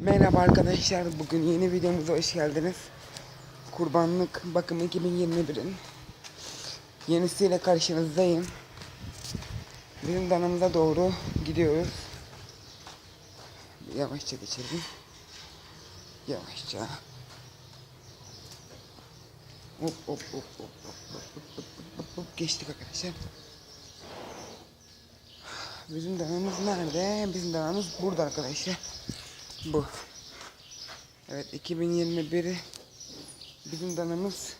Merhaba arkadaşlar. Bugün yeni videomuza hoş geldiniz. Kurbanlık bakım 2021'in yenisiyle karşınızdayım. Bizim danamıza doğru gidiyoruz. Yavaşça geçelim. Yavaşça. Hop hop hop hop hop hop hop hop hop geçtik arkadaşlar. Bizim danamız nerede? Bizim danamız burada arkadaşlar. Bu. Evet 2021 bizim danamız.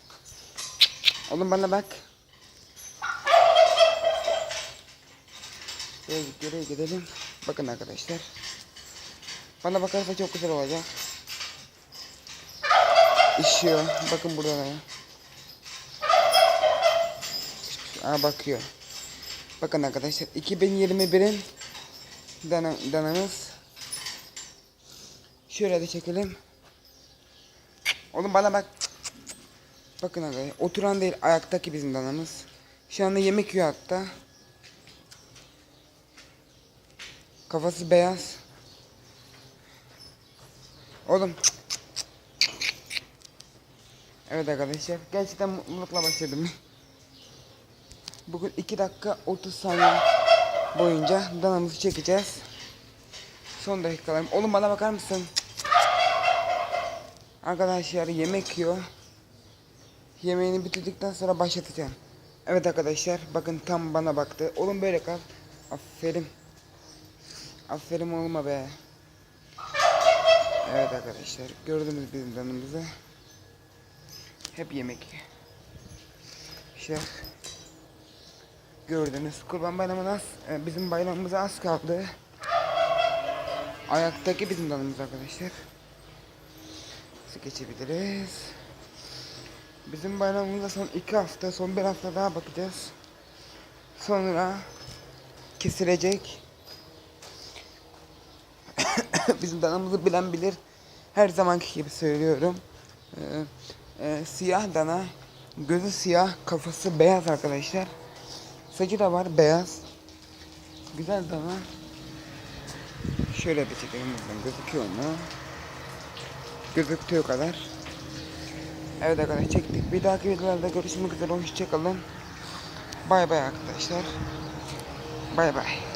Oğlum bana bak. Git, nereye gidelim. Bakın arkadaşlar. Bana bakarsa çok güzel olacak. İşiyor. Bakın burada da. Aa bakıyor. Bakın arkadaşlar 2021'in dana, danamız Şöyle de çekelim. Oğlum bana bak. Bakın arkadaşlar. Oturan değil ayaktaki bizim danamız. Şu anda yemek yiyor hatta. Kafası beyaz. Oğlum. Evet arkadaşlar. Gerçekten mutlulukla başladım. Bugün 2 dakika 30 saniye boyunca danamızı çekeceğiz. Son dakikalarım. Oğlum bana bakar mısın? Arkadaşlar yemek yiyor. Yemeğini bitirdikten sonra başlatacağım. Evet arkadaşlar bakın tam bana baktı. Oğlum böyle kal. Aferin. Aferin oğluma be. Evet arkadaşlar gördünüz bizim danımızı. Hep yemek. İşte gördünüz. Kurban bayramına az, e, bizim bayramımıza az kaldı. Ayaktaki bizim danımız arkadaşlar. Geçebiliriz? Bizim bayramımıza son iki hafta, son bir hafta daha bakacağız. Sonra kesilecek. bizim danamızı bilen bilir. Her zamanki gibi söylüyorum. Ee, e, siyah dana, gözü siyah, kafası beyaz arkadaşlar. Saçı da var beyaz. Güzel dana. Şöyle bir çekelim buradan gözüküyor mu? Gözüktüğü kadar. Evet arkadaşlar çektik. Bir dahaki videolarda görüşmek üzere. Hoşçakalın. Bay bay arkadaşlar. Bay bay.